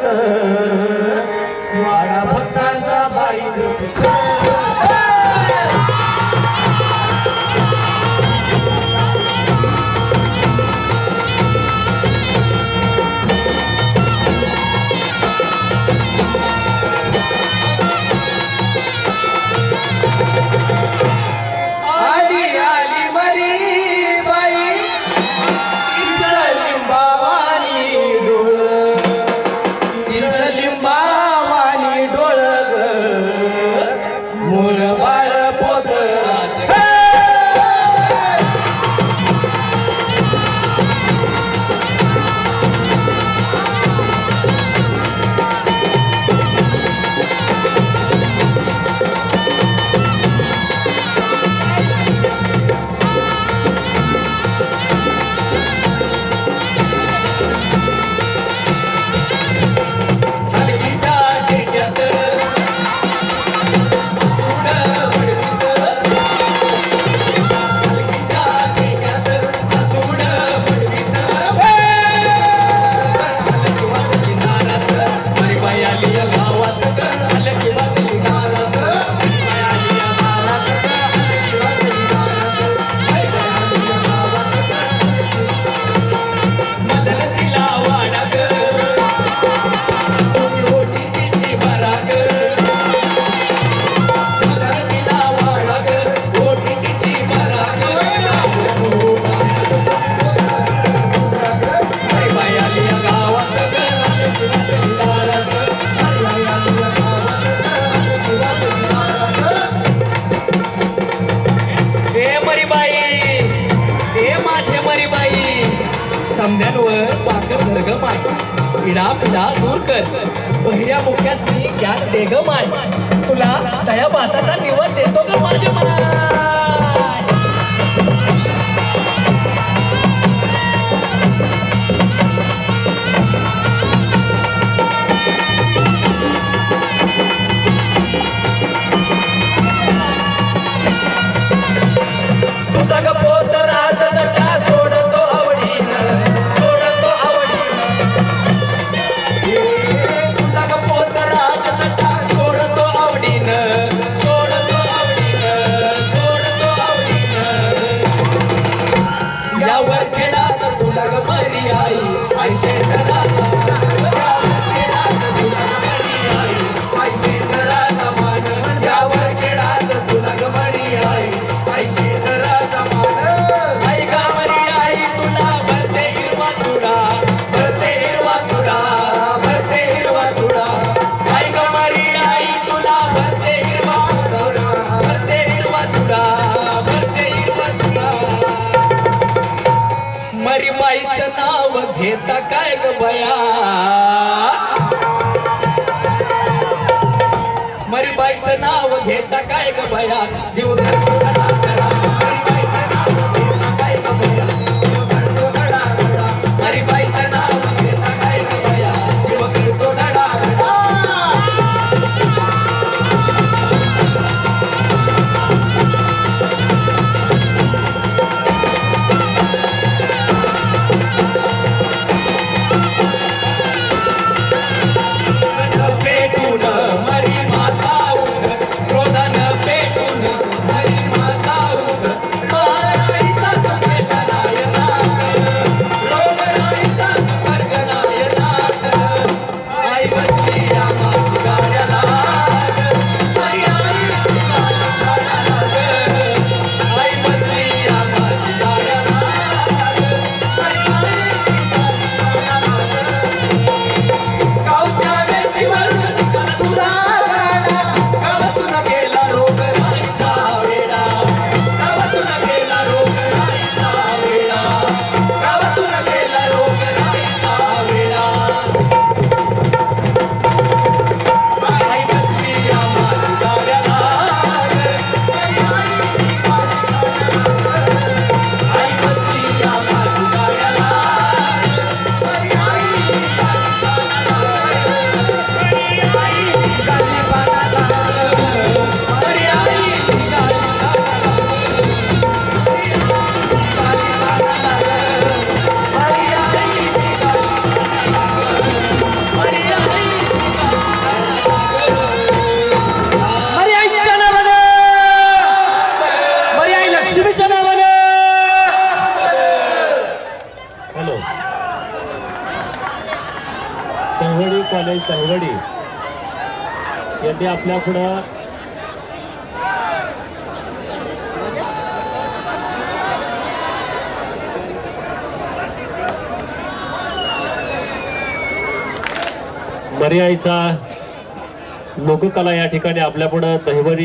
ذات इडा पिडा दूर कर. बहिऱ्या मुख्यासनी ज्ञान दे ग माय. तुला दया भाताचा निवड देतो का माझ्या मना घेता काय ग बया मरी बाईचं नाव घेता काय ग बया जीव यांनी आपल्या पुढं मर्याईचा लोककला या ठिकाणी आपल्या पुढं दहिवरी